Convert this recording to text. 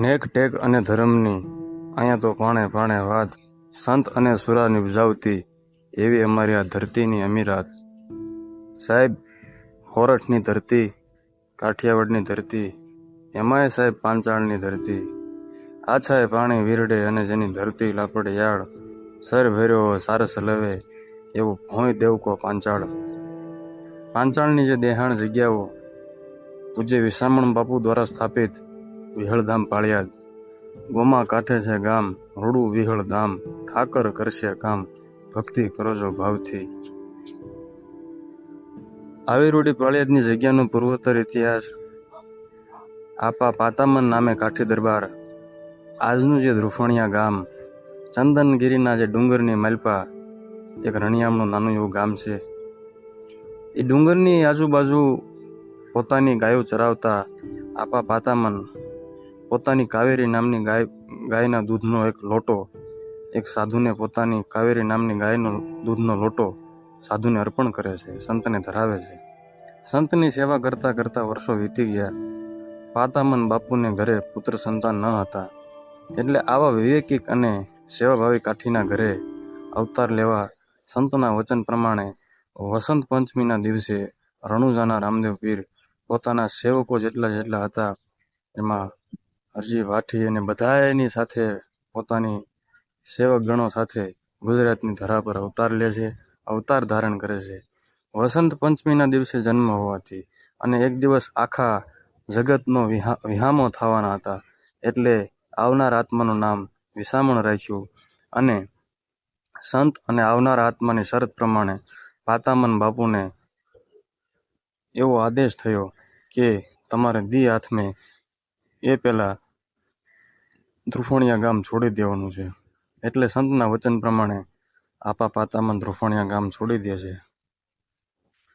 નેક ટેક અને ધર્મની. અહીંયા તો પાણે પાણે વાત સંત અને સુરા નિપજાવતી એવી અમારી આ ધરતીની અમીરાત. સાહેબ, હોરઠની ધરતી, કાઠિયાવાડની ધરતી, એમાંય સાહેબ પાંચાળની ધરતી. આછાએ પાણી વીરડે અને જેની ધરતી લાપડે યાળ, સર ભેર્યો સારસ લવે એવું ભોંય દેવકો પાંચાળ. પાંચાળની જે દેહાણ જગ્યાઓ પૂજ્ય વિસામણ બાપુ દ્વારા સ્થાપિત વિહળધામ પાળિયાદ ગોમા કાંઠે છે ગામ, રૂડું વિહળ ધામ ઠાકર કરશે કામ, ભક્તિ કરજો ભાવથી. આવી રૂડી પાળિયાદની જગ્યાનો પૂર્વોત્તર ઇતિહાસ આપા પાતામન નામે કાઠી દરબાર. આજનું જે ધ્રુફણિયા ગામ, ચંદનગીરીના જે ડુંગરની માલપા, એક રણિયામનું નાનું એવું ગામ છે. એ ડુંગરની આજુબાજુ પોતાની ગાયો ચરાવતા આપા પાતામન પોતાની કાવેરી નામની ગાય, ગાયના દૂધનો એક લોટો, એક સાધુને પોતાની કાવેરી નામની ગાયનો દૂધનો લોટો સાધુને અર્પણ કરે છે, સંતને ધરાવે છે. સંતની સેવા કરતાં કરતાં વર્ષો વીતી ગયા. પાતામન બાપુને ઘરે પુત્ર સંતાન ન હતા. એટલે આવા વિવેકિક અને સેવાભાવી કાઠીના ઘરે અવતાર લેવા સંતના વચન પ્રમાણે વસંત પંચમીના દિવસે રણુજાના રામદેવ પીર પોતાના સેવકો જેટલા જેટલા હતા, એમાં હરજી વાઠી અને બધાયની સાથે પોતાની સેવક ગણો સાથે ગુજરાતની ધરા પર અવતાર લે છે, અવતાર ધારણ કરે છે. વસંત પંચમીના દિવસે જન્મ હોવાથી અને એક દિવસ આખા જગતનો વિહા, વિહામો થવાના હતા એટલે આવનાર આત્માનું નામ વિસામણ રાખ્યું અને સંત અને આવનાર આત્માની શરત પ્રમાણે પાતામન બાપુને એવો આદેશ થયો કે તમારે દી હાથમે એ પહેલાં ધ્રુફણિયા ગામ છોડી દેવાનું છે. એટલે સંતના વચન પ્રમાણે આપા પાતામાં ધ્રુફણિયા ગામ છોડી દે છે.